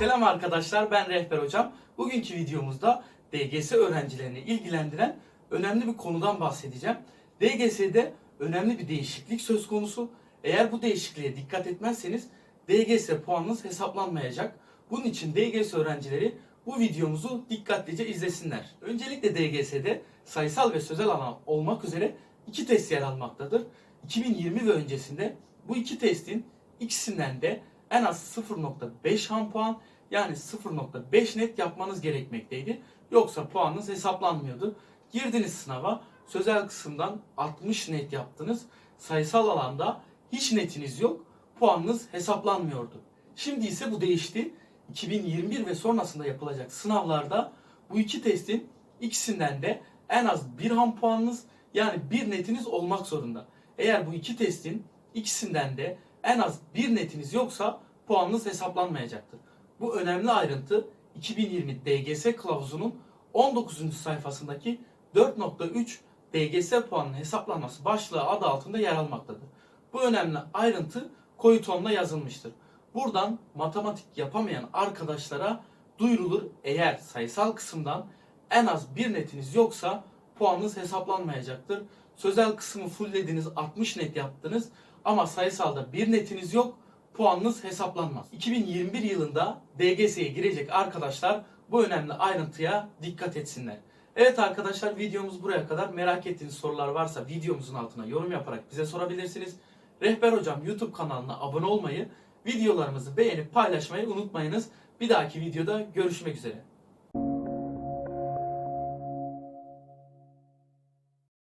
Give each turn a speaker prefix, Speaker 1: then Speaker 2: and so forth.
Speaker 1: Selam arkadaşlar ben Rehber Hocam. Bugünkü videomuzda DGS öğrencilerini ilgilendiren önemli bir konudan bahsedeceğim. DGS'de önemli bir değişiklik söz konusu. Eğer bu değişikliğe dikkat etmezseniz DGS puanınız hesaplanmayacak. Bunun için DGS öğrencileri bu videomuzu dikkatlice izlesinler. Öncelikle DGS'de sayısal ve sözel alan olmak üzere iki test yer almaktadır. 2020 ve öncesinde bu iki testin ikisinden de en az 0.5 ham puan yani 0.5 net yapmanız gerekmekteydi. Yoksa puanınız hesaplanmıyordu. Girdiniz sınava sözel kısımdan 60 net yaptınız. Sayısal alanda hiç netiniz yok. Puanınız hesaplanmıyordu. Şimdi ise bu değişti. 2021 ve sonrasında yapılacak sınavlarda bu iki testin ikisinden de en az bir ham puanınız yani bir netiniz olmak zorunda. Eğer bu iki testin ikisinden de en az bir netiniz yoksa puanınız hesaplanmayacaktır. Bu önemli ayrıntı 2020 DGS kılavuzunun 19. sayfasındaki 4.3 DGS puanının hesaplanması başlığı adı altında yer almaktadır. Bu önemli ayrıntı koyu tonla yazılmıştır. Buradan matematik yapamayan arkadaşlara duyurulur eğer sayısal kısımdan en az bir netiniz yoksa puanınız hesaplanmayacaktır. Sözel kısmı fulllediniz 60 net yaptınız ama sayısalda bir netiniz yok puanınız hesaplanmaz. 2021 yılında DGS'ye girecek arkadaşlar bu önemli ayrıntıya dikkat etsinler. Evet arkadaşlar videomuz buraya kadar. Merak ettiğiniz sorular varsa videomuzun altına yorum yaparak bize sorabilirsiniz. Rehber Hocam YouTube kanalına abone olmayı, videolarımızı beğenip paylaşmayı unutmayınız. Bir dahaki videoda görüşmek üzere.